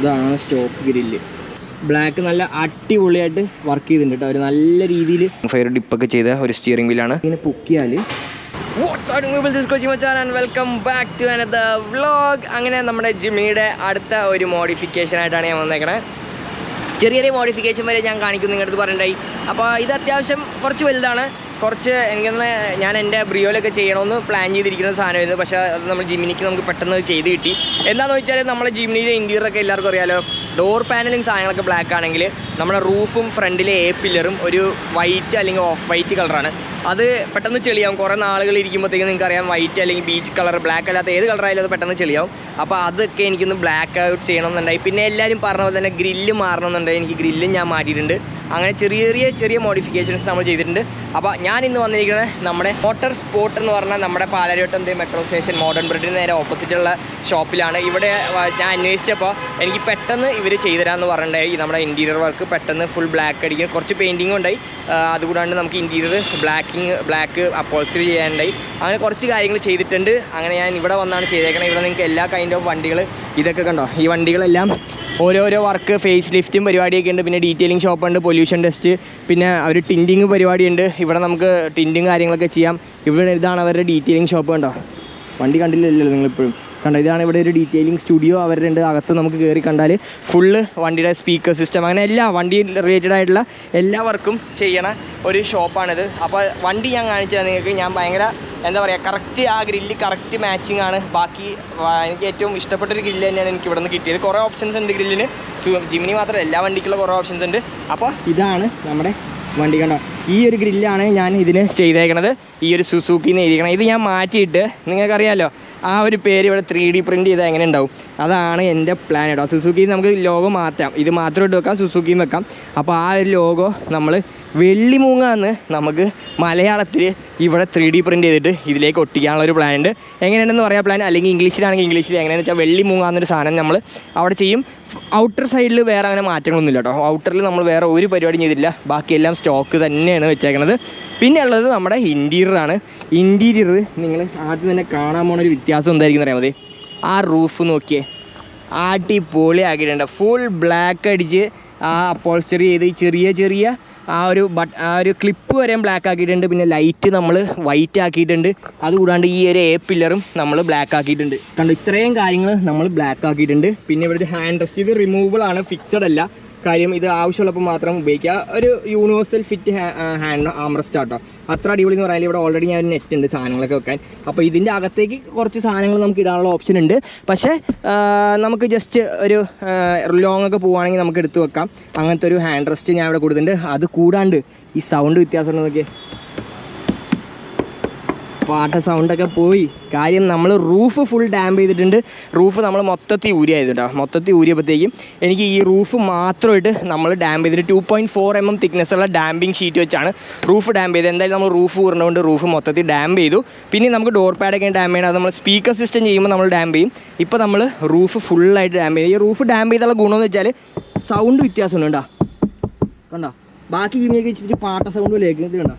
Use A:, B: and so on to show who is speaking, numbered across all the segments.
A: ഇതാണ് stock grill. Black നല്ല അടിപൊളിയായിട്ട് വർക്ക് ചെയ്തിട്ടുണ്ട് കേട്ടോ അവർ നല്ല രീതിയിൽ ഫയർ ഡിപ്പൊക്കെ ചെയ്ത ഒരു സ്റ്റിയറിംഗ് വീലാണ് ഇങ്ങനെ പൊക്കിയാൽ welcome back to another vlog അങ്ങനെ നമ്മുടെ ജിമ്മിയുടെ അടുത്ത ഒരു മോഡിഫിക്കേഷൻ ആയിട്ടാണ് ഞാൻ വന്നേക്കണേ. ചെറിയ ചെറിയ മോഡിഫിക്കേഷൻ വരെ ഞാൻ കാണിക്കും നിങ്ങളുടെ അടുത്ത് പറഞ്ഞിട്ടുണ്ടായി അപ്പോൾ ഇത് അത്യാവശ്യം കുറച്ച് വലുതാണ്. കുറച്ച് എനിക്കൊന്ന് ഞാൻ എന്റെ ബ്രിയോലൊക്കെ ചെയ്യണമെന്ന് പ്ലാൻ ചെയ്തിരിക്കുന്ന സാധനമായിരുന്നു. പക്ഷേ അത് നമ്മൾ ജിമിനിക്ക് നമുക്ക് പെട്ടെന്ന് ചെയ്ത് കിട്ടി. എന്താണെന്ന് വെച്ചാൽ നമ്മൾ ജിമിനിയുടെ ഇന്റീരിയറൊക്കെ എല്ലാവർക്കും അറിയാലോ. ഡോർ പാനലിങ് സാധനങ്ങളൊക്കെ ബ്ലാക്ക് ആണെങ്കിൽ നമ്മുടെ റൂഫും ഫ്രണ്ടിലെ എ പില്ലറും ഒരു വൈറ്റ് അല്ലെങ്കിൽ ഓഫ് വൈറ്റ് കളറാണ് അത് പെട്ടെന്ന് ചെളിയാവും. കുറേ നാളുകൾ ഇരിക്കുമ്പോഴത്തേക്കും നിങ്ങൾക്ക് അറിയാം വൈറ്റ് അല്ലെങ്കിൽ ബീച്ച് കളർ ബ്ലാക്ക് അല്ലാത്ത ഏത് കളറായാലും അത് പെട്ടെന്ന് ചെളിയാവും. അപ്പോൾ അതൊക്കെ എനിക്കൊന്ന് ബ്ലാക്ക് ഔട്ട് ചെയ്യണമെന്നുണ്ടായി. പിന്നെ എല്ലാവരും പറഞ്ഞ പോലെ തന്നെ ഗ്രില്ല് മാറണമെന്നുണ്ടായി. എനിക്ക് ഗ്രില്ലും ഞാൻ മാറ്റിയിട്ടുണ്ട്. അങ്ങനെ ചെറിയ ചെറിയ ചെറിയ മോഡിഫിക്കേഷൻസ് നമ്മൾ ചെയ്തിട്ടുണ്ട്. അപ്പോൾ ഞാൻ ഇന്ന് വന്നിരിക്കുന്നത് നമ്മുടെ മോട്ടർ സ്പോട്ട് എന്ന് പറഞ്ഞാൽ നമ്മുടെ പാലാരിവട്ടം മെട്രോ സ്റ്റേഷൻ മോഡേൺ ബ്രിഡിന് നേരെ ഓപ്പോസിറ്റുള്ള ഷോപ്പിലാണ് ഇവിടെ ഞാൻ അന്വേഷിച്ചപ്പോൾ എനിക്ക് പെട്ടെന്ന് ഇവർ ചെയ്തുതരാമെന്ന് പറഞ്ഞിട്ടുണ്ടായി. നമ്മുടെ ഇന്റീരിയർ വർക്ക് പെട്ടെന്ന് ഫുൾ ബ്ലാക്ക് അടിക്കും. കുറച്ച് പെയിന്റിങ്ങും ഉണ്ടായി. അതുകൂടാണ്ട് നമുക്ക് ഇന്റീരിയർ ബ്ലാക്കിങ് ബ്ലാക്ക് അപ്പോൾസറി ചെയ്യാനുണ്ടായി. അങ്ങനെ കുറച്ച് കാര്യങ്ങൾ ചെയ്തിട്ടുണ്ട്. അങ്ങനെ ഞാൻ ഇവിടെ വന്നാണ് ചെയ്തേക്കണം. ഇവിടെ നിങ്ങൾക്ക് എല്ലാ കൈൻഡ് ഓഫ് വണ്ടികൾ ഇതൊക്കെ കണ്ടോ? ഈ വണ്ടികളെല്ലാം ഓരോരോ വർക്ക് ഫേസ് ലിഫ്റ്റും പരിപാടിയൊക്കെ ഉണ്ട്. പിന്നെ ഡീറ്റെയിലിംഗ് ഷോപ്പ് ഉണ്ട് പൊല്യൂഷൻ ടെസ്റ്റ് പിന്നെ അവർ ടിന്റിങ് പരിപാടിയുണ്ട്. ഇവിടെ നമുക്ക് ടിന്റിങ് കാര്യങ്ങളൊക്കെ ചെയ്യാം. ഇവിടെ ഇതാണ് അവരുടെ ഡീറ്റെയിലിംഗ് ഷോപ്പ് കണ്ടോ? വണ്ടി കണ്ടില്ലല്ലോ നിങ്ങളിപ്പോഴും. കണ്ടോ? ഇതാണ് ഇവിടെ ഒരു ഡീറ്റെയിലിംഗ് സ്റ്റുഡിയോ അവരുടെ ഉണ്ട്. അകത്ത് നമുക്ക് കയറി കണ്ടാൽ ഫുള്ള് വണ്ടിയുടെ സ്പീക്കർ സിസ്റ്റം അങ്ങനെ എല്ലാ വണ്ടി റിലേറ്റഡ് ആയിട്ടുള്ള എല്ലാ വർക്കും ചെയ്യണ ഒരു ഷോപ്പാണിത് അപ്പോൾ വണ്ടി ഞാൻ കാണിച്ചാൽ നിങ്ങൾക്ക്. ഞാൻ ഭയങ്കര എന്താ പറയുക കറക്റ്റ് ആ ഗ്രില്ല് കറക്റ്റ് മാച്ചിങ് ആണ്. ബാക്കി എനിക്ക് ഏറ്റവും ഇഷ്ടപ്പെട്ട ഒരു ഗ്രില്ല് തന്നെയാണ് എനിക്ക് ഇവിടെ നിന്ന് കിട്ടിയത്. കുറേ ഓപ്ഷൻസ് ഉണ്ട് ഗ്രില്ലിന് ജിമിനി മാത്രമല്ല എല്ലാ വണ്ടിക്കുള്ള കുറേ ഓപ്ഷൻസ് ഉണ്ട്. അപ്പോൾ ഇതാണ് നമ്മുടെ വണ്ടി കണ്ടോ? ഈ ഒരു ഗ്രില്ലാണ് ഞാൻ ഇതിന് ചെയ്തേക്കണത്. ഈ ഒരു സുസൂക്കിന്ന് എഴുതിയിരിക്കണം ഇത് ഞാൻ മാറ്റിയിട്ട് നിങ്ങൾക്കറിയാമല്ലോ ആ ഒരു പേര് ഇവിടെ ത്രീ ഡി പ്രിന്റ് ചെയ്താൽ എങ്ങനെ ഉണ്ടാവും? അതാണ് എന്റെ പ്ലാൻ കേട്ടോ. സുസുക്കി നമുക്ക് ലോഗോ മാറ്റാം. ഇത് മാത്രം ഇട്ട് വെക്കാം സുസൂക്കിയും വെക്കാം. അപ്പോൾ ആ ഒരു ലോഗോ നമ്മൾ വെള്ളിമൂങ്ങാന്ന് നമുക്ക് മലയാളത്തിൽ ഇവിടെ ത്രീ ഡി പ്രിന്റ് ചെയ്തിട്ട് ഇതിലേക്ക് ഒട്ടിക്കാനുള്ള ഒരു പ്ലാൻ ഉണ്ട്. എങ്ങനെയാണെന്ന് പറയാം പ്ലാൻ അല്ലെങ്കിൽ ഇംഗ്ലീഷിലാണെങ്കിൽ ഇംഗ്ലീഷിൽ എങ്ങനെയാണെന്ന് വെച്ചാൽ വെള്ളി മൂങ്ങാന്നൊരു സാധനം നമ്മൾ അവിടെ ചെയ്യും. ഔട്ടർ സൈഡിൽ വേറെ അങ്ങനെ മാറ്റങ്ങളൊന്നുമില്ല കേട്ടോ. ഔട്ടറിൽ നമ്മൾ വേറെ ഒരു പരിപാടിയും ചെയ്തില്ല ബാക്കിയെല്ലാം സ്റ്റോക്ക് തന്നെയാണ് വെച്ചേക്കണത്. പിന്നെ ഉള്ളത് നമ്മുടെ ഇന്റീരിയറാണ് ഇന്റീരിയർ നിങ്ങൾ ആദ്യം തന്നെ കാണാൻ പോണ ഒരു വ്യത്യാസം എന്തായിരിക്കും അറിയാം മതി ആ റൂഫ് നോക്കിയേ. അടിപൊളി ആക്കിയിട്ടുണ്ട് ഫുൾ ബ്ലാക്ക് അടിച്ച് ആ അപ്പോൾസ്റ്ററി ചെയ്ത് ഈ ചെറിയ ചെറിയ ആ ഒരു ബട്ട് ആ ഒരു ക്ലിപ്പ് വരെ ബ്ലാക്ക് ആക്കിയിട്ടുണ്ട്. പിന്നെ ലൈറ്റ് നമ്മൾ വൈറ്റ് ആക്കിയിട്ടുണ്ട്. അതുകൂടാണ്ട് ഈ ഒരു എ പില്ലറും നമ്മൾ ബ്ലാക്ക് ആക്കിയിട്ടുണ്ട്. കണ്ടു ഇത്രയും കാര്യങ്ങൾ നമ്മൾ ബ്ലാക്ക് ആക്കിയിട്ടുണ്ട്. പിന്നെ ഇവിടെ ഹാൻഡ് റെസ്റ്റ് ഇത് റിമൂവബിൾ ആണ് ഫിക്സഡ് അല്ല. കാര്യം ഇത് ആവശ്യമുള്ളപ്പോൾ മാത്രം ഉപയോഗിക്കുക. ഒരു യൂണിവേഴ്സൽ ഫിറ്റ് ഹാൻഡ് ആംറസ്റ്റ് ആട്ടോ. അത്ര അടിപൊളി എന്ന് പറയാൻ ഇവിടെ ഓൾറെഡി ഞാൻ നെറ്റ് ഉണ്ട് സാധനങ്ങളൊക്കെ വെക്കാൻ. അപ്പോൾ ഇതിന്റെ അകത്തേക്ക് കുറച്ച് സാധനങ്ങൾ നമുക്ക് ഇടാനുള്ള ഓപ്ഷൻ ഉണ്ട്. പക്ഷേ നമുക്ക് ജസ്റ്റ് ഒരു ലോങ് ഒക്കെ പോവുകയാണെങ്കിൽ നമുക്ക് എടുത്ത് വെക്കാം. അങ്ങനത്തെ ഒരു ഹാൻഡ് റെസ്റ്റ് ഞാൻ ഇവിടെ കൊടുത്തിട്ടുണ്ട്. അത് കൂടാണ്ട് ഈ സൗണ്ട് വ്യത്യാസം പാട്ട സൗണ്ടൊക്കെ പോയി. കാര്യം നമ്മൾ റൂഫ് ഫുൾ ഡാമ്പ് ചെയ്തിട്ടുണ്ട്. റൂഫ് നമ്മൾ മൊത്തത്തിൽ ഊരിയായതുണ്ടോ മൊത്തത്തിൽ ഊരിയപ്പോഴത്തേക്കും എനിക്ക് ഈ റൂഫ് മാത്രമായിട്ട് നമ്മൾ ഡാമ്പ് ചെയ്തിട്ട് two point four M M thickness ഉള്ള ഡാമ്പിങ് ഷീറ്റ് വെച്ചാണ് റൂഫ് ഡാമ്പ് ചെയ്തത്. എന്തായാലും നമ്മൾ റൂഫ് ഊർന്നുകൊണ്ട് റൂഫ് മൊത്തത്തിൽ ഡാമ്പ് ചെയ്തു. പിന്നെ നമുക്ക് ഡോർ പാഡൊക്കെ ഡാമ്പ് ചെയ്യണം. അത് നമ്മൾ സ്പീക്കർ സിസ്റ്റം ചെയ്യുമ്പോൾ നമ്മൾ ഡാമ്പ് ചെയ്യും. ഇപ്പോൾ നമ്മൾ റൂഫ് ഫുള്ളായിട്ട് ഡാമ്പ് ചെയ്യും ഈ റൂഫ് ഡാമ്പ് ചെയ്തുള്ള ഗുണമെന്ന് വെച്ചാൽ സൗണ്ട് വ്യത്യാസമുണ്ട് കണ്ടോ? ബാക്കി ജിമ്മിലേക്ക് ഇച്ചിരി പാട്ട സൗണ്ട് ഇത് കണ്ടോ?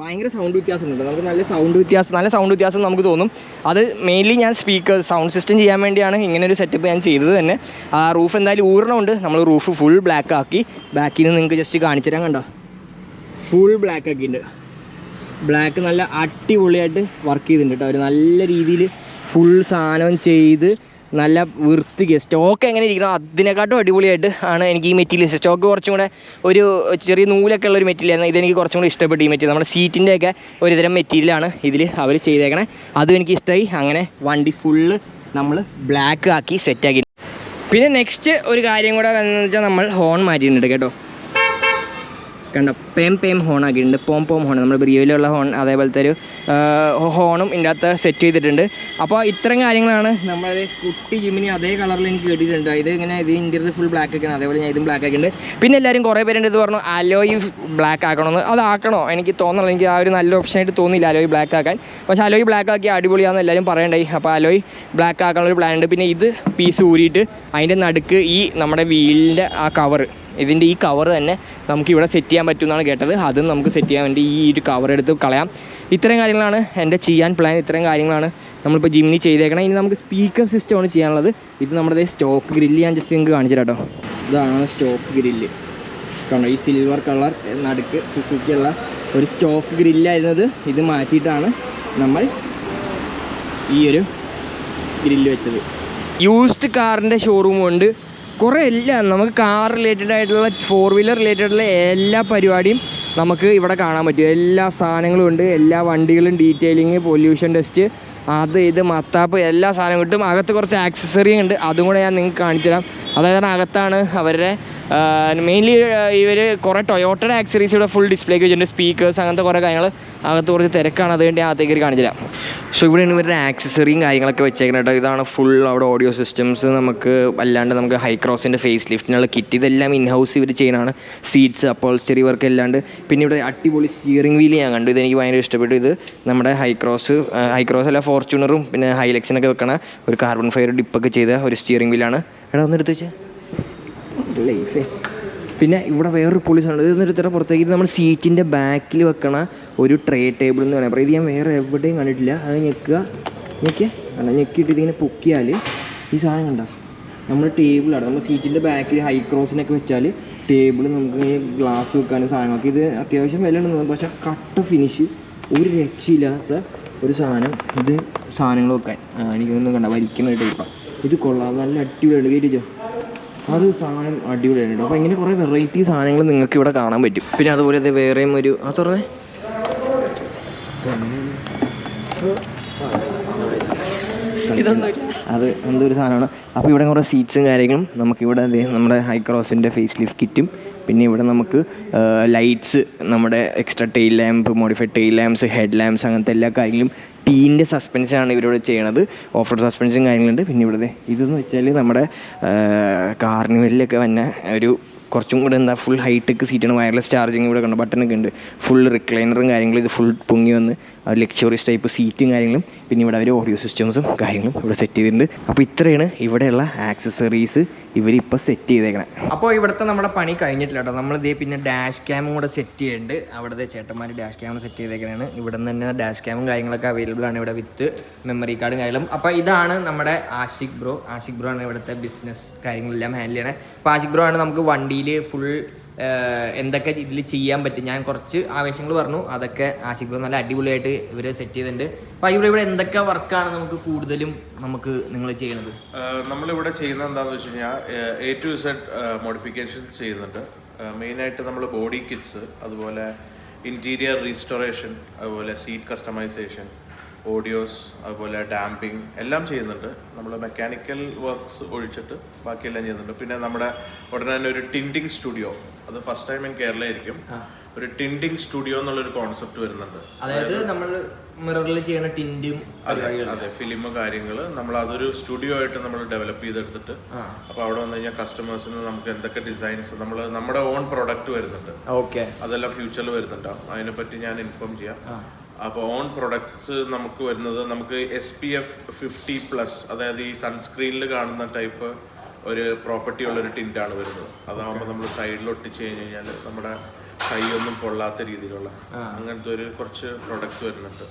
A: ഭയങ്കര സൗണ്ട് വ്യത്യാസമുണ്ട്. നമുക്ക് നല്ല സൗണ്ട് വ്യത്യാസം നല്ല സൗണ്ട് വ്യത്യാസം നമുക്ക് തോന്നും. അത് മെയിൻലി ഞാൻ സ്പീക്കർ സൗണ്ട് സിസ്റ്റം ചെയ്യാൻ വേണ്ടിയാണ് ഇങ്ങനെ ഒരു സെറ്റപ്പ് ഞാൻ ചെയ്തത് തന്നെ. ആ റൂഫ് എന്തായാലും ഊരണമുണ്ട് നമ്മൾ റൂഫ് ഫുൾ ബ്ലാക്ക് ആക്കി. ബാക്കിൽ നിന്ന് നിങ്ങൾക്ക് ജസ്റ്റ് കാണിച്ചു തരാൻ കണ്ടോ? ഫുൾ ബ്ലാക്ക് ആക്കിയിട്ടുണ്ട്. ബ്ലാക്ക് നല്ല അടിപൊളിയായിട്ട് വർക്ക് ചെയ്തിട്ടുണ്ട് കേട്ടോ. അവർ നല്ല രീതിയിൽ ഫുൾ സാധനം ചെയ്ത് നല്ല വൃത്തിക്ക് സ്റ്റോക്ക് എങ്ങനെ ഇരിക്കണം? അതിനെക്കാട്ടും അടിപൊളിയായിട്ട് ആണ് എനിക്ക് ഈ മെറ്റീരിയൽ സ്റ്റോക്ക് കുറച്ചും കൂടെ ഒരു ചെറിയ നൂലൊക്കെ ഉള്ള ഒരു മെറ്റീരിയലാണ് ഇതെനിക്ക് കുറച്ചും കൂടി ഇഷ്ടപ്പെട്ടു ഈ മെറ്റീരിയൽ നമ്മുടെ സീറ്റിന്റെയൊക്കെ ഒരുതരം മെറ്റീരിയലാണ് ഇതിൽ അവർ ചെയ്തേക്കണേ. അതും എനിക്ക് ഇഷ്ടമായി അങ്ങനെ വണ്ടി ഫുള്ള് നമ്മൾ ബ്ലാക്ക് ആക്കി സെറ്റാക്കി പിന്നെ നെക്സ്റ്റ് ഒരു കാര്യം കൂടെ എന്ന് വെച്ചാൽ നമ്മൾ ഹോൺ മാറ്റിയിട്ടുണ്ട് കേട്ടോ. കണ്ടോ? പേം പേം ഹോൺ ആക്കിയിട്ടുണ്ട്. പോം പോം ഹോൺ നമ്മുടെ ബ്രിയോയിലുള്ള ഹോൺ അതേപോലത്തെ ഒരു ഹോണും ഇതിന്റെ അകത്ത് സെറ്റ് ചെയ്തിട്ടുണ്ട്. അപ്പോൾ ഇത്തരം കാര്യങ്ങളാണ് നമ്മളത് കുട്ടി ജിമ്മിനി അതേ കളറിൽ എനിക്ക് കേട്ടിട്ടുണ്ട് ഇത് ഇങ്ങനെ ഇത് ഇന്റീരിയർ ഫുൾ ബ്ലാക്ക് ആക്കണം അതേപോലെ ഞാൻ ഇതും ബ്ലാക്ക് ആക്കിയിട്ടുണ്ട്. പിന്നെ എല്ലാവരും കുറേ പേരുടെ ഇത് പറഞ്ഞു അലോയി ബ്ലാക്ക് ആക്കണമെന്ന്. അതാക്കണോ എനിക്ക് തോന്നണം എനിക്ക് ആ ഒരു നല്ല ഓപ്ഷനായിട്ട് തോന്നിയില്ല അലോയി ബ്ലാക്ക് ആക്കാൻ. പക്ഷേ അലോയി ബ്ലാക്ക് ആക്കി അടിപൊളിയാണെന്ന് എല്ലാവരും പറയണ്ടായി. അപ്പോൾ അലോയി ബ്ലാക്ക് ആക്കാനുള്ള ഒരു പ്ലാൻ ഉണ്ട്. പിന്നെ ഇത് പീസ് ഊരിയിട്ട് അതിന്റെ നടുക്ക് ഈ നമ്മുടെ വീലിന്റെ ആ കവർ ഇതിന്റെ ഈ കവർ തന്നെ നമുക്ക് ഇവിടെ സെറ്റ് ചെയ്യാൻ പറ്റുമെന്നാണ് കേട്ടത്. അതും നമുക്ക് സെറ്റ് ചെയ്യാൻ വേണ്ടി ഈ ഒരു കവർ എടുത്ത് കളയാം. ഇത്രയും കാര്യങ്ങളാണ് എന്റെ ചെയ്യാൻ പ്ലാൻ ഇത്രയും കാര്യങ്ങളാണ് നമ്മളിപ്പോൾ ജിമ്മിനി ചെയ്തേക്കണം. ഇനി നമുക്ക് സ്പീക്കർ സിസ്റ്റമാണ് ചെയ്യാനുള്ളത്. ഇത് നമ്മുടെ സ്റ്റോക്ക് ഗ്രില്ല് ഞാൻ ജസ്റ്റ് നിങ്ങൾക്ക് കാണിച്ചു കേട്ടോ ഇതാണ് സ്റ്റോക്ക് ഗ്രില്ല് കണ്ടോ? ഈ സിൽവർ കളർ നടുക്ക് സുസുക്കിയുള്ള ഒരു സ്റ്റോക്ക് ഗ്രില്ലായിരുന്നത് ഇത്. മാറ്റിയിട്ടാണ് നമ്മൾ ഈ ഒരു ഗ്രില്ല് വെച്ചത്. യൂസ്ഡ് കാറിന്റെ ഷോറൂം ഉണ്ട്. കുറേ എല്ലാം നമുക്ക് കാർ റിലേറ്റഡ് ആയിട്ടുള്ള ഫോർ വീലർ റിലേറ്റഡ് ആയിട്ടുള്ള എല്ലാ പരിപാടിയും നമുക്ക് ഇവിടെ കാണാൻ പറ്റും. എല്ലാ സാധനങ്ങളും ഉണ്ട് എല്ലാ വണ്ടികളും ഡീറ്റെയിലിങ് പൊല്യൂഷൻ ടെസ്റ്റ് അത് ഇത് മത്താപ്പ് എല്ലാ സാധനവും കിട്ടും. അകത്ത് കുറച്ച് ആക്സസറിയും ഉണ്ട് അതും കൂടെ ഞാൻ നിങ്ങൾക്ക് കാണിച്ചു തരാം അതായത് അകത്താണ് അവരുടെ മെയിൻലി ഇവർ കുറേ ടൊയോട്ടയുടെ ആക്സറീസ് ഇവിടെ ഫുൾ ഡിസ്പ്ലേക്ക് വെച്ചിട്ടുണ്ട്. സ്പീക്കേഴ്സ് അങ്ങനത്തെ കുറേ കാര്യങ്ങൾ അകത്ത് കുറച്ച് തിരക്കാണ്. അതുകൊണ്ട് അകത്തേക്ക് കാണിച്ചില്ല സോ ഇവിടെയാണ് ഇവരുടെ ആക്സസറിയും കാര്യങ്ങളൊക്കെ വെച്ചേക്കുന്നത് കേട്ടോ ഇതാണ് ഫുൾ അവിടെ ഓഡിയോ സിസ്റ്റംസ് നമുക്ക് അല്ലാണ്ട് നമുക്ക് ഹൈ ക്രോസിന്റെ ഫേസ് ലിഫ്റ്റിനുള്ള കിറ്റ് ഇതെല്ലാം ഇൻ ഹൗസ് ഇവർ ചെയ്യുന്നതാണ്. സീറ്റ്സ് അപ്പോൾസ്റ്ററി വർക്ക് അല്ലാണ്ട് പിന്നെ ഇവിടെ അടിപൊളി സ്റ്റിയറിംഗ് വീൽ ഞാൻ കണ്ടു. ഇതെനിക്ക് ഭയങ്കര ഇഷ്ടപ്പെട്ടു. ഇത് നമ്മുടെ ഹൈ ക്രോസ് ഹൈ ക്രോസ് അല്ല ഫോർച്യൂണറും പിന്നെ ഹൈലക്സിനൊക്കെ വെക്കണ ഒരു കാർബൺ ഫയർ ഡിപ്പൊക്കെ ചെയ്ത ഒരു സ്റ്റിയറിംഗ് വീലാണ് എടാ ഒന്ന് എടുത്ത് വെച്ചേ. ലൈഫേ. പിന്നെ ഇവിടെ വേറൊരു പോളിസ് ഇത് എടുത്തിട്ട് പുറത്തേക്ക്. ഇത് നമ്മൾ സീറ്റിന്റെ ബാക്കിൽ വെക്കണ ഒരു ട്രേ ടേബിൾ എന്ന് പറയാം. ഇത് ഞാൻ വേറെ എവിടെയും കണ്ടിട്ടില്ല. അത് ഞെക്കുക. ഞെക്കേ അല്ല ഞെക്കിയിട്ട് ഇതിങ്ങനെ പൊക്കിയാൽ ഈ സാധനം കണ്ട? നമ്മൾ ടേബിളാണ് നമ്മൾ സീറ്റിന്റെ ബാക്കിൽ ഹൈ ക്രോസിനൊക്കെ വെച്ചാൽ ടേബിൾ നമുക്ക് ഈ ഗ്ലാസ് വെക്കാനും സാധനമൊക്കെ ഇത് അത്യാവശ്യം വില ഉണ്ടെന്ന് പക്ഷേ കട്ട ഫിനിഷ്. ഒരു രക്ഷയില്ലാത്ത ഒരു സാധനം ഇത് സാധനങ്ങൾ വെക്കാൻ. ആ, എനിക്കൊന്നും കണ്ട. വലിക്കുന്ന ഒരു ടൈപ്പാണ് ഇത് കൊള്ളാം. നല്ല അടിപൊളിയാണ്. കയറ്റിച്ചോ അത് സാധനം അടിപൊളിയാണ്. കേട്ടോ അപ്പോൾ ഇങ്ങനെ കുറേ വെറൈറ്റി സാധനങ്ങൾ നിങ്ങൾക്ക് ഇവിടെ കാണാൻ പറ്റും. പിന്നെ അതുപോലെ ഇത് വേറെയും ഒരു ആ തുറന്നേ. അത് എന്തൊരു ഒരു സാധനമാണ്. അപ്പോൾ ഇവിടെ കുറേ സീറ്റ്സും കാര്യങ്ങളും നമുക്കിവിടെ നമ്മുടെ ഹൈ ക്രോസിന്റെ ഫേസ് ലിഫ്റ്റ് കിറ്റും. പിന്നെ ഇവിടെ നമുക്ക് ലൈറ്റ്സ് നമ്മുടെ extra tail lamp modified tail lamps head lamps അങ്ങനത്തെ എല്ലാ കാര്യങ്ങളും ടീന്റെ സസ്പെൻഷനാണ് ഇവരിവിടെ ചെയ്യണത്. ഓഫ് റോഡ് സസ്പെൻഷൻ കാര്യങ്ങളുണ്ട്. പിന്നെ ഇവിടുത്തെ ഇതെന്ന് വെച്ചാൽ നമ്മുടെ കാർണിവലിലൊക്കെ വന്ന ഒരു കുറച്ചും കൂടെ എന്താ ഫുൾ ഹൈടെക് സീറ്റാണ് വയർലെസ് ചാർജിങ് ഇവിടെ കണ്ടു? ബട്ടണൊക്കെ ഉണ്ട്. ഫുൾ റിക്ലൈനറും കാര്യങ്ങളും ഇത് ഫുൾ പൊങ്ങി വന്ന് ലക്ഷറീസ് ടൈപ്പ് സീറ്റും കാര്യങ്ങളും പിന്നെ ഇവിടെ അവർ ഓഡിയോ സിസ്റ്റംസും കാര്യങ്ങളും ഇവിടെ സെറ്റ് ചെയ്തിട്ടുണ്ട്. അപ്പോൾ ഇത്രയാണ് ഇവിടെയുള്ള ആക്സസറീസ് ഇവരിപ്പോൾ സെറ്റ് ചെയ്തേക്കണേ. അപ്പോൾ ഇവിടുത്തെ നമ്മുടെ പണി കഴിഞ്ഞിട്ടില്ല കേട്ടോ. നമ്മളിതേ പിന്നെ ഡാഷ് ക്യാമും കൂടെ സെറ്റ് ചെയ്യുന്നുണ്ട് അവിടുത്തെ ചേട്ടന്മാർ ഡാഷ് ക്യാമറ സെറ്റ് ചെയ്തേക്കണാണ്. ഇവിടെ നിന്ന് തന്നെ ഡാഷ് ക്യാമും കാര്യങ്ങളൊക്കെ അവൈലബിൾ ആണ് ഇവിടെ വിത്ത് മെമ്മറി കാർഡും കാര്യങ്ങളും. അപ്പോൾ ഇതാണ് നമ്മുടെ ആഷിക് ബ്രോ. ആഷിക് ബ്രോ ആണ് ഇവിടുത്തെ ബിസിനസ് കാര്യങ്ങളെല്ലാം ഹാൻഡിൽ ചെയ്യണേ. അപ്പോൾ ആഷിക് ബ്രോ ആണ് നമുക്ക് വണ്ടിയിൽ ഫുൾ എന്തൊക്കെ ഇതിൽ ചെയ്യാൻ പറ്റും. ഞാൻ കുറച്ച് ആവേശങ്ങൾ പറഞ്ഞു. അതൊക്കെ ബ്രോ നല്ല അടിപൊളിയായിട്ട് ഇവർ സെറ്റ് ചെയ്തിട്ടുണ്ട്. അപ്പോൾ ഇവിടെ ഇവിടെ എന്തൊക്കെ വർക്കാണ് നമുക്ക് കൂടുതലും നമുക്ക് നിങ്ങൾ
B: ചെയ്യുന്നത്? നമ്മളിവിടെ ചെയ്യുന്നത് എന്താണെന്ന് വെച്ച് കഴിഞ്ഞാൽ എ ടു സെഡ് മോഡിഫിക്കേഷൻ ചെയ്യുന്നുണ്ട്. മെയിനായിട്ട് നമ്മൾ ബോഡി കിറ്റ്സ് അതുപോലെ ഇന്റീരിയർ റീസ്റ്റോറേഷൻ അതുപോലെ സീറ്റ് കസ്റ്റമൈസേഷൻ ഓഡിയോസ് അതുപോലെ ഡാമ്പിങ് എല്ലാം ചെയ്യുന്നുണ്ട്. നമ്മൾ മെക്കാനിക്കൽ വർക്ക്സ് ഒഴിച്ചിട്ട് ബാക്കിയെല്ലാം ചെയ്യുന്നുണ്ട്. പിന്നെ നമ്മുടെ ഉടനെ തന്നെ ഒരു ടിന്റിങ് സ്റ്റുഡിയോ അത് ഫസ്റ്റ് ടൈം ഇൻ കേരള ആയിരിക്കും. ഒരു ടിൻഡിങ് സ്റ്റുഡിയോ എന്നുള്ളൊരു കോൺസെപ്റ്റ് വരുന്നുണ്ട്.
A: അതായത് നമ്മൾ മിററിൽ ചെയ്യുന്ന ടിൻഡും
B: അതെ ഫിലിം കാര്യങ്ങൾ നമ്മൾ അതൊരു സ്റ്റുഡിയോ ആയിട്ട് നമ്മൾ ഡെവലപ്പ് ചെയ്തെടുത്തിട്ട് അപ്പൊ അവിടെ വന്നു കഴിഞ്ഞാൽ കസ്റ്റമേഴ്സിന് നമുക്ക് എന്തൊക്കെ ഡിസൈൻസ് നമ്മൾ നമ്മുടെ ഓൺ പ്രൊഡക്റ്റ് വരുന്നുണ്ട്.
A: ഓക്കെ.
B: അതെല്ലാം ഫ്യൂച്ചറിൽ വരുന്നുണ്ടാവും അതിനെപ്പറ്റി ഞാൻ ഇൻഫോം ചെയ്യാം. അപ്പോൾ ഓൺ പ്രൊഡക്ട്സ് നമുക്ക് വരുന്നത് നമുക്ക് S P F fifty plus അതായത് ഈ സൺസ്ക്രീനിൽ കാണുന്ന ടൈപ്പ് ഒരു പ്രോപ്പർട്ടി ഉള്ള ഒരു ടിന്റാണ് വരുന്നത് അതാകുമ്പോൾ നമ്മൾ സൈഡിൽ ഒട്ടിച്ച് കഴിഞ്ഞ് കഴിഞ്ഞാൽ നമ്മുടെ കൈയൊന്നും പൊള്ളാത്ത രീതിയിലുള്ള അങ്ങനത്തെ ഒരു കുറച്ച് പ്രൊഡക്ട്സ് വരുന്നുണ്ട്.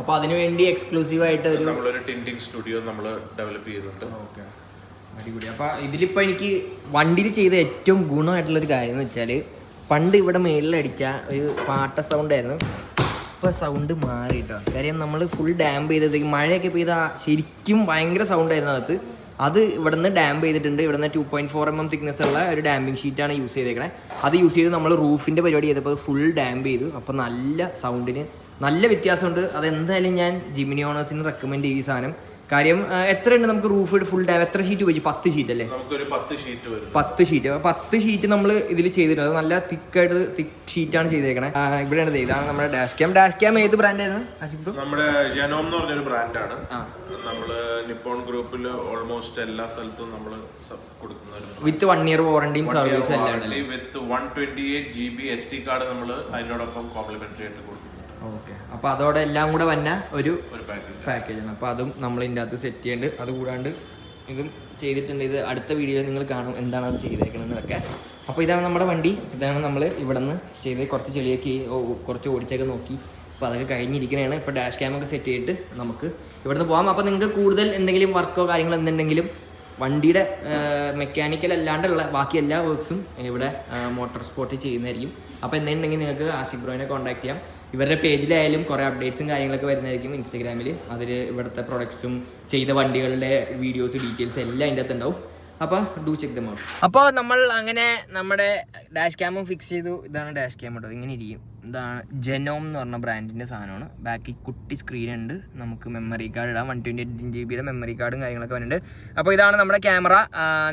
A: അപ്പോൾ അതിനു വേണ്ടി എക്സ്ക്ലൂസീവ് ആയിട്ട് ഒരു
B: നമ്മളൊരു ടിന്റിങ് സ്റ്റുഡിയോ നമ്മൾ ഡെവലപ്പ് ചെയ്യുന്നുണ്ട്.
A: ഓക്കെ. അടിപൊളി. അപ്പോൾ ഇതിലിപ്പോൾ എനിക്ക് വണ്ടിയിൽ ചെയ്ത ഏറ്റവും ഗുണമായിട്ടുള്ള ഒരു കാര്യം എന്ന് വെച്ചാൽ പണ്ട് ഇവിടെ മേളിലടിച്ച ഒരു പാട്ട സൗണ്ട് ആയിരുന്നു. ഇപ്പോൾ സൗണ്ട് മാറി കേട്ടോ കാര്യം നമ്മൾ ഫുൾ ഡാമ്പ് ചെയ്തത് മഴയൊക്കെ പെയ്ത ശരിക്കും ഭയങ്കര സൗണ്ട് ആയിരുന്നു അകത്ത് അത് ഇവിടുന്ന് ഡാമ്പ് ചെയ്തിട്ടുണ്ട്. ഇവിടുന്ന് two point four M M thickness ഉള്ള ഒരു ഡാമ്പിങ് ഷീറ്റാണ് യൂസ് ചെയ്തേക്കണേ. അത് യൂസ് ചെയ്ത് നമ്മൾ റൂഫിന്റെ പരിപാടി ചെയ്തപ്പോൾ അത് ഫുൾ ഡാമ്പ് ചെയ്തു. അപ്പോൾ നല്ല സൗണ്ടിന് നല്ല വ്യത്യാസമുണ്ട്. അതെന്തായാലും ഞാൻ ജിമിനി ഓണേഴ്സിന് റെക്കമെൻഡ് ചെയ്യും ഈ സാധനം. കാര്യം എത്ര ഉണ്ട് നമുക്ക് റൂഫ് ഫുൾ ഡാം എത്ര ഷീറ്റ് ഉപയോഗിച്ചു? പത്ത് ഷീറ്റ് അല്ലേ?
B: നമുക്കൊരു പത്ത് ഷീറ്റ് വരും
A: പത്ത് ഷീറ്റ് പത്ത് ഷീറ്റ് നമ്മൾ ഇതിൽ ചെയ്തിട്ടുണ്ട്. നല്ല തിക്കായിട്ട് തിക്ക് ഷീറ്റാണ് ചെയ്തേക്കണേ. ഇവിടെയാണ് ഇത്. ഇതാണ് നമ്മുടെ ഡാഷ് ക്യാം ഡാഷ് ക്യാം ഏത് ബ്രാൻഡ് ആയിരുന്നു?
B: നമ്മുടെ ജനോം എന്ന് പറഞ്ഞൊരു ബ്രാൻഡാണ്. നമ്മൾ നിപ്പോൺ ഗ്രൂപ്പിൽ ഓൾമോസ്റ്റ് എല്ലാ സ്ഥലത്തും നമ്മൾ കൊടുക്കുന്ന
A: with one year വാറണ്ടിയും service
B: with one twenty eight G B S D card നമ്മൾ അതിനോടൊപ്പം കോംപ്ലിമെന്ററി ആയിട്ട് കൊടുക്കുന്നുണ്ട്
A: ഓക്കെ. അപ്പോൾ അതോടെ എല്ലാം കൂടെ വന്ന ഒരു
B: പാക്കേജ്
A: ആണ്. അപ്പോൾ അതും നമ്മൾ ഇതിന്റെ അകത്ത് സെറ്റ് ചെയ്യുന്നുണ്ട് അത് കൂടാണ്ട് ഇതും ചെയ്തിട്ടുണ്ട്. ഇത് അടുത്ത വീഡിയോയിൽ നിങ്ങൾ കാണും എന്താണ് അത് ചെയ്തേക്കണമെന്നൊക്കെ അപ്പോൾ ഇതാണ് നമ്മുടെ വണ്ടി. ഇതാണ് നമ്മൾ ഇവിടെ നിന്ന് ചെയ്ത് കുറച്ച് ചെളിയൊക്കെ കുറച്ച് ഓടിച്ചൊക്കെ നോക്കി. അപ്പോൾ അതൊക്കെ കഴിഞ്ഞിരിക്കണതാണ് ഇപ്പോൾ ഡാഷ് ക്യാമൊക്കെ സെറ്റ് ചെയ്തിട്ട് നമുക്ക് ഇവിടുന്ന് പോകാം അപ്പോൾ നിങ്ങൾക്ക് കൂടുതൽ എന്തെങ്കിലും വർക്കോ കാര്യങ്ങളോ എന്തുണ്ടെങ്കിലും വണ്ടിയുടെ മെക്കാനിക്കൽ അല്ലാണ്ടുള്ള ബാക്കി എല്ലാ വർക്ക്സും ഇവിടെ മോട്ടോർ സ്പോർട്ടിൽ ചെയ്യുന്നതായിരിക്കും. അപ്പോൾ എന്തെങ്കിലും നിങ്ങൾക്ക് ആസിഫ് ബ്രോയിനെ കോൺടാക്ട് ചെയ്യാം. ഇവരുടെ പേജിലായാലും കുറേ അപ്ഡേറ്റ്സും കാര്യങ്ങളൊക്കെ വരുന്നതായിരിക്കും ഇൻസ്റ്റാഗ്രാമിൽ അതിൽ ഇവിടുത്തെ പ്രൊഡക്ട്സും ചെയ്ത വണ്ടികളുടെ വീഡിയോസ് ഡീറ്റെയിൽസ് എല്ലാം അതിന്റെ അകത്ത് ഉണ്ടാവും. അപ്പോൾ ഡു ചെക്ക് ദം ഔട്ട് അപ്പോൾ നമ്മൾ അങ്ങനെ നമ്മുടെ ഡാഷ് ക്യാമും ഫിക്സ് ചെയ്തു. ഇതാണ് ഡാഷ് ക്യാം കേട്ടോ ഇങ്ങനെ ഇരിക്കും. ഇതാണ് ജെനോം എന്ന് പറഞ്ഞ ബ്രാൻഡിന്റെ സാധനമാണ്. ബാക്കി കുട്ടി സ്ക്രീൻ ഉണ്ട്. നമുക്ക് മെമ്മറി കാർഡ് ഇടാം. വൺ ട്വന്റി എയ്റ്റ് ജി ബിയുടെ മെമ്മറി കാർഡും കാര്യങ്ങളൊക്കെ വരുന്നുണ്ട് അപ്പോൾ ഇതാണ് നമ്മുടെ ക്യാമറ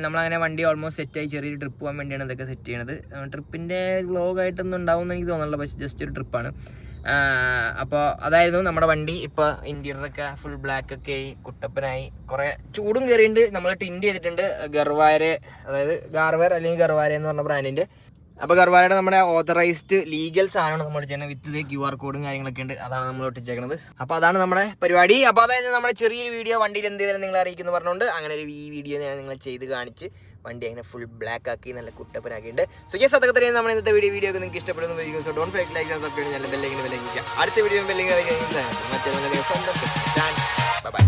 A: നമ്മളങ്ങനെ വണ്ടി ഓൾമോസ്റ്റ് സെറ്റായി ചെറിയൊരു ട്രിപ്പ് പോകാൻ വേണ്ടിയാണ് ഇതൊക്കെ സെറ്റ് ചെയ്യണത്. ട്രിപ്പിന്റെ വ്ലോഗായിട്ടൊന്നും ഉണ്ടാവുമെന്ന് എനിക്ക് തോന്നുന്നില്ല. പക്ഷേ ജസ്റ്റ് ഒരു ട്രിപ്പാണ് അപ്പോൾ അതായിരുന്നു നമ്മുടെ വണ്ടി. ഇപ്പോൾ ഇന്റീരിയറൊക്കെ ഫുൾ ബ്ലാക്ക് ഒക്കെ ആയി കുട്ടപ്പനായി. കുറേ ചൂടും കയറിയിട്ടുണ്ട് നമ്മൾ ടിൻഡ് ചെയ്തിട്ടുണ്ട്. ഗർവാര് അതായത് ഗാർവർ അല്ലെങ്കിൽ ഗർവാര എന്ന് പറഞ്ഞ ബ്രാൻഡിന്റെ അപ്പോൾ ഗർവാരയുടെ നമ്മുടെ ഓതറൈസ്ഡ് ലീഗൽ സാധനമാണ് നമ്മൾ ചെയ്യുന്നത്. വിത്ത് ക്യു ആർ കോഡും കാര്യങ്ങളൊക്കെ ഉണ്ട്. അതാണ് നമ്മൾ ഒട്ടിച്ചേക്കുന്നത് അപ്പോൾ അതാണ് നമ്മുടെ പരിപാടി. അപ്പോൾ അതായത് നമ്മുടെ ചെറിയൊരു വീഡിയോ വണ്ടിയിൽ എന്ത് ചെയ്താലും നിങ്ങൾ അറിയിക്കുന്നു പറഞ്ഞുകൊണ്ട് അങ്ങനെ ഒരു ഈ വീഡിയോ ഞാൻ നിങ്ങൾ ചെയ്ത് കാണിച്ച് വണ്ടി അങ്ങനെ ഫുൾ ബ്ലാക്ക് ആക്കി നല്ല കുട്ടപ്പനാക്കിയിട്ടുണ്ട്. സോ യെസ് അതൊക്കെ തന്നെ നമ്മുടെ ഇന്നത്തെ വീഡിയോ വീഡിയോ ഒക്കെ നിങ്ങൾക്ക് ഇഷ്ടപ്പെടുന്നു so don't forget like subscribe ചെയ്യാൻ ബെല്ലിങ്ങനെ ബെല്ലിക്കുക അടുത്ത വീഡിയോ മറ്റേ ബൈ